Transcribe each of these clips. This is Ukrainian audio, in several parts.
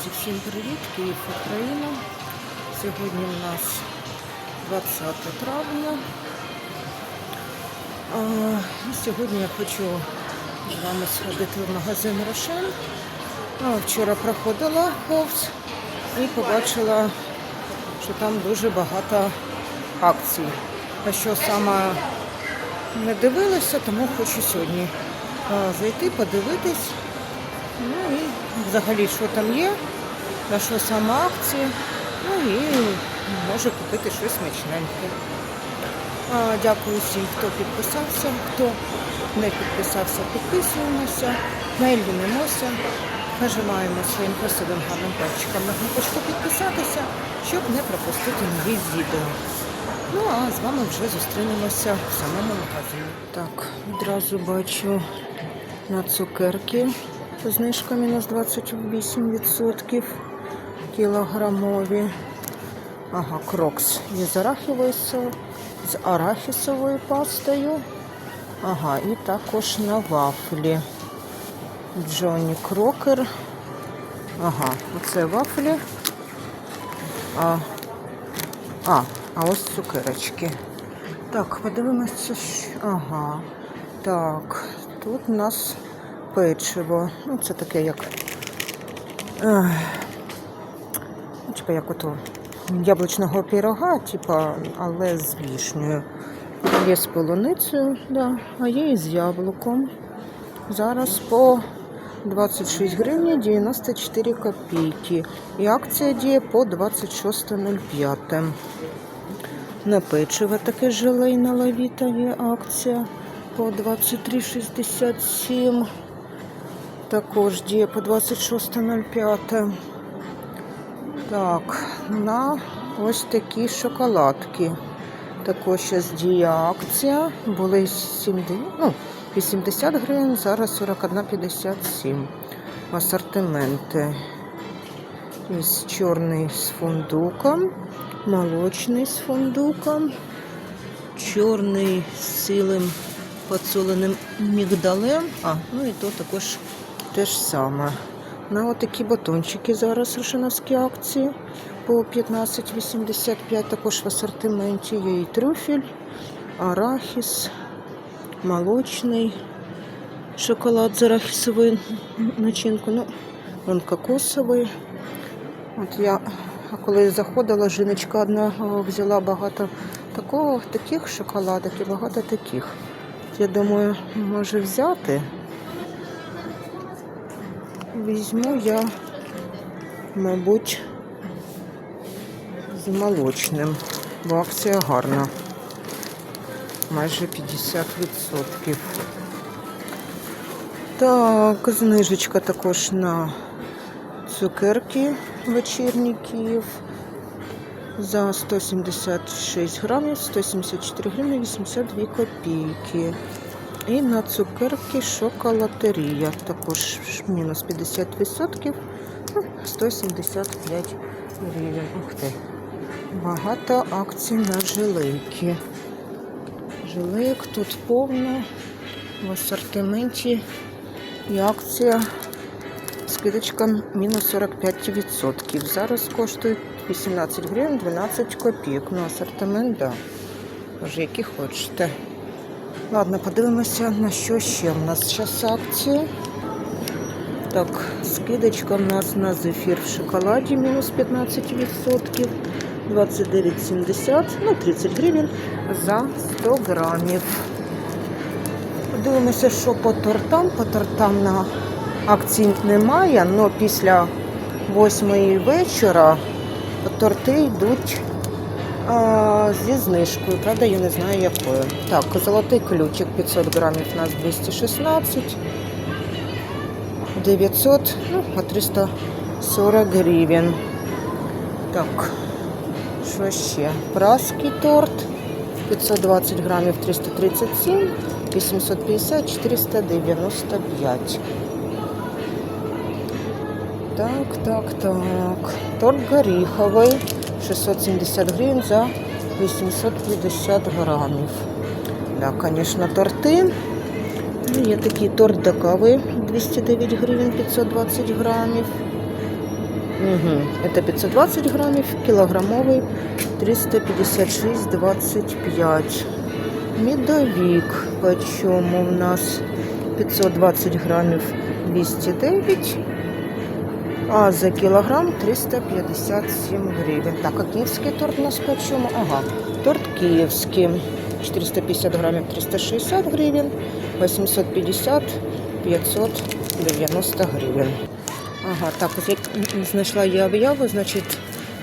Друзі, всім привіт! Київ, Україна. Сьогодні у нас 20 травня. А, і сьогодні я хочу з вами сходити в магазин Рошен. А, вчора проходила повз і побачила, що там дуже багато акцій. А що саме не дивилася, тому хочу сьогодні зайти, подивитись. Ну і взагалі, що там є, на що саме акції, ну і може купити щось смачненьке. А, Дякую всім, хто підписався, хто не підписався, підписуємося, лінимося, нажимаємо своїм красивим гарним пальчиком на кнопочку підписатися, щоб не пропустити нові відео. Ну а з вами вже зустрінемося в самому магазині. Так, одразу бачу на цукерки знижка мінус 28% кілограмові. Ага, крокс є з з арахісовою пастою. Ага, і також на вафлі. Джонні Крокер. Ага, оце вафлі. А, а, а ось цукерочки. Так, подивимося. що- Ага. Так, тут у нас печиво. Ну, це таке як. Ех, ну, типа як ото яблучного пірога, типа, але з вішнею. Є з полуницею, да, а є і з яблуком. Зараз по 26 гривень 94 копійки. І акція діє по 26.05. На печиво таке желейна лавіта є акція по 23,67. Також діє по 26.05. Так, на ось такі шоколадки. Також зараз діє акція. Були 70, ну, 80 гривень, зараз 41,57. Асортименти. Із чорний з фундуком, молочний з фундуком, чорний з цілим поцоленим мігдалем. А, ну і то також те ж саме. На отакі батончики зараз рушиновські акції по 15,85 також в асортименті є і трюфель, арахіс, молочний, шоколад з арахісовою начинкою. Ну, вон кокосовий. От я коли заходила, жіночка одна взяла багато такого, таких шоколадок і багато таких. Я думаю, може взяти. Візьму я, мабуть, з молочним, бо акція гарна. Майже 50%. Так, знижечка також на цукерки вечірній Київ за 176 грамів, 174 гривні 82 копійки. І на цукерки шоколатерія. Також мінус 50%, ну, 175 гривень. Ух ти. Багато акцій на жилейки. Жилейк тут повно в асортименті і акція скидочка мінус 45%. Зараз коштує 18 гривень 12 копійок. Ну, асортимент, да. Може, які хочете. Ладно, подивимося, на що ще в нас зараз акції. Так, скидочка в нас на зефір в шоколаді мінус 15%. 29,70, ну 30 гривень за 100 грамів. Подивимося, що по тортам. По тортам на акцій немає, але після 8 вечора торти йдуть а, зі знижкою. Правда, я не знаю якою. Так, золотий ключик 500 грамів у нас 216, 900, ну, по 340 гривень. Так, що ще? Праский торт 520 грамів 337, 850, 495. Так, так, так. Торт горіховий 670 гривень за 850 грамів. Да, звісно, торти. Ну, Є такий торт до кави 209 гривень 520 грамів. Угу. Это 520 граммов, килограммовый 356,25. Медовик почем у нас 520 граммов 209, а за килограмм 357 гривен. Так, а киевский торт у нас почем? Ага, торт киевский 450 граммов 360 гривен, 850 590 гривен. Ага, так, ось як знайшла я об'яву, значить,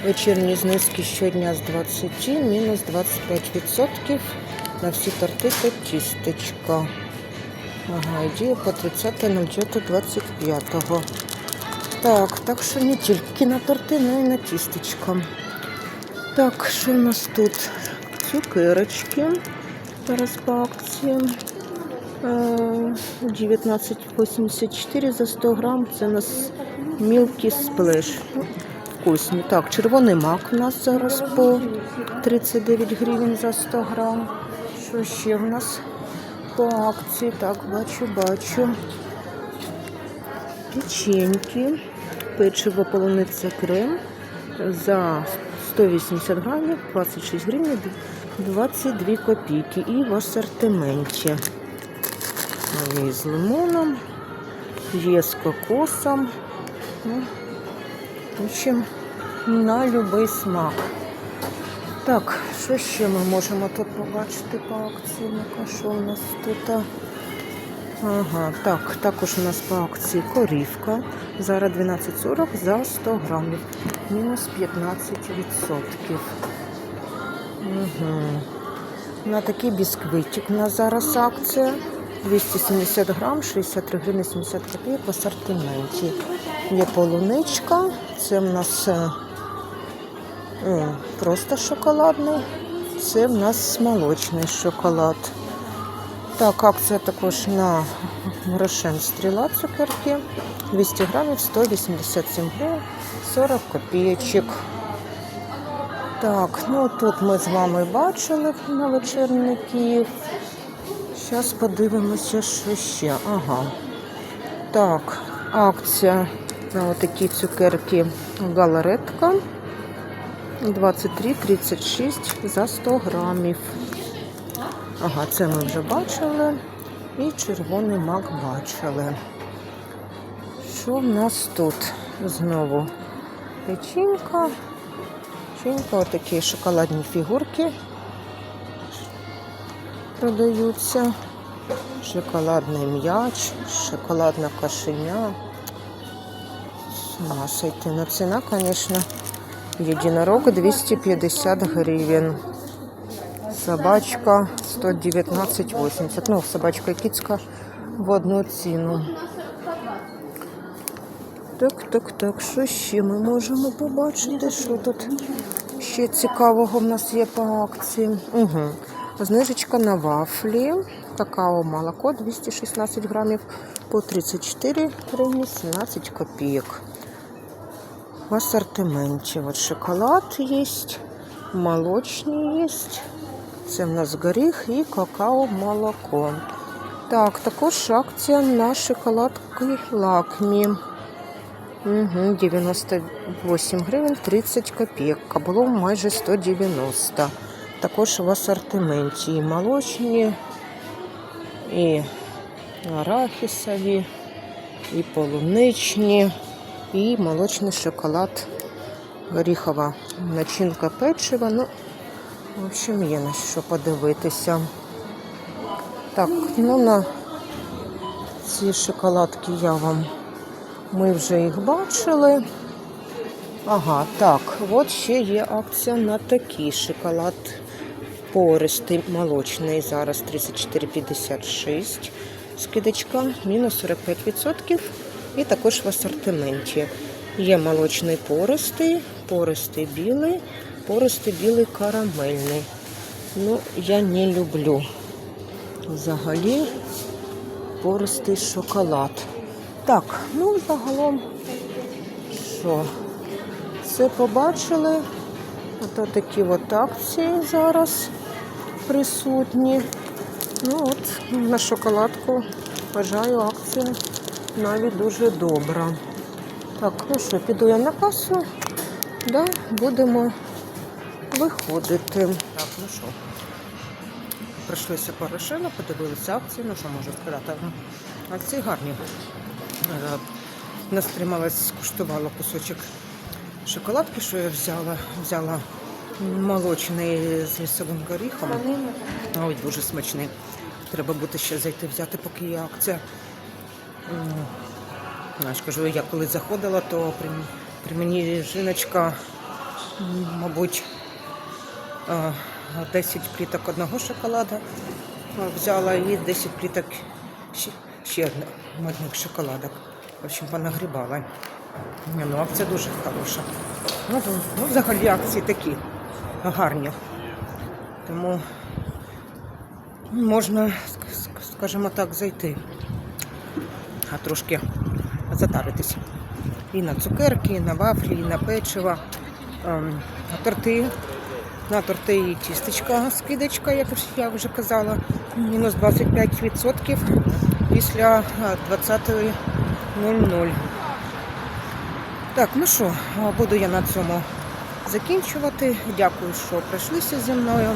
вечірні знижки щодня з 20, мінус 25% на всі торти та тістечка. Ага, і по 30.09.25. Так, так що не тільки на торти, але й на тістечка. Так, що у нас тут? Цукерочки. Зараз по акції. Е, 19,84 за 100 грам. Це у нас Milky Splash. Вкусні. Так, червоний мак у нас зараз по 39 гривень за 100 грам. Що ще в нас по акції? Так, бачу, бачу. Печеньки. Печиво полуниця крем за 180 грамів, 26 гривень, 22 копійки. І в асортименті. Є з лимоном, є з кокосом. Ну, в общем, на будь-який смак. Так, що ще ми можемо тут побачити по акції? Що у нас тут? Ага, так, також у нас по акції корівка. Зараз 12,40 за 100 грамів. Мінус 15%. Угу. На такий бісквитик у нас зараз акція. 270 грам, 63 гривні 70 копійок в асортименті. Є полуничка, це в нас е, м, просто шоколадний, це в нас молочний шоколад. Так, акція також на Рошен стріла цукерки. 200 грамів, 187 гривень, 40 копійочок. Так, ну тут ми з вами бачили на вечірній Київ. Зараз подивимося, що ще. Ага. Так, акція на отакі цукерки галаретка. 23,36 за 100 грамів. Ага, це ми вже бачили. І червоний мак бачили. Що в нас тут знову? Печінка. Печінка, отакі шоколадні фігурки продаються. Шоколадний м'яч, шоколадна кошеня. З ума сойти. Ну, ціна, звісно, єдинорог 250 гривень. Собачка 119,80. Ну, собачка кицька в одну ціну. Так, так, так, що ще ми можемо побачити? Що тут ще цікавого в нас є по акції? Угу. Знижечка на вафлі, какао молоко 216 грамів по 34 гривні 17 копійок. В ассортименте вот шоколад есть, молочный есть. Це в нас горіх і какао молоко. Так, також акція на шоколадки лакмі. Угу, 98 гривень 30 копійок. А було майже 190. Також в асортименті і молочні, і арахісові, і полуничні, і молочний шоколад, горіхова начинка печива. Ну, в общем, є на що подивитися. Так, ну на ці шоколадки я вам. Ми вже їх бачили. Ага, так, от ще є акція на такий шоколад пористий молочний. Зараз 34,56 скидочка, мінус 45%. І також в асортименті. Є молочний пористий, пористий білий, пористий білий карамельний. Ну, я не люблю взагалі пористий шоколад. Так, ну загалом, що, все побачили. Ото такі от акції зараз присутні. Ну от, на шоколадку вважаю акція навіть дуже добра. Так, ну що, піду я на касу. Да, будемо виходити. Так, ну що. Пройшлися по Рошену, подивилися акції. Ну що можу сказати? Акції гарні. Е, Не стрималась, скуштувала кусочок шоколадки, що я взяла. Взяла молочний з лісовим горіхом. Ой, дуже смачний. Треба буде ще зайти взяти, поки є акція. Я кажу, я коли заходила, то при, при мені жіночка, мабуть, 10 пліток одного шоколада е, взяла і 10 пліток ще, одних шоколадок. В общем, понагрібала. Ну, акція дуже хороша. Ну, ну, взагалі акції такі гарні. Тому можна, ск- ск- скажімо так, зайти, а трошки затаритись. І на цукерки, і на вафлі, і на печиво, ем, торти. На торти і тістечка, скидочка, як я вже казала, мінус 25% після е, 20.00. Так, ну що, буду я на цьому закінчувати. Дякую, що прийшлися зі мною,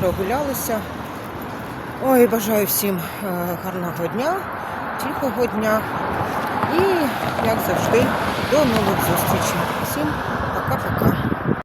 прогулялися. Ой, бажаю всім гарного дня, тихого дня. І, як завжди, до нових зустрічей. Всім.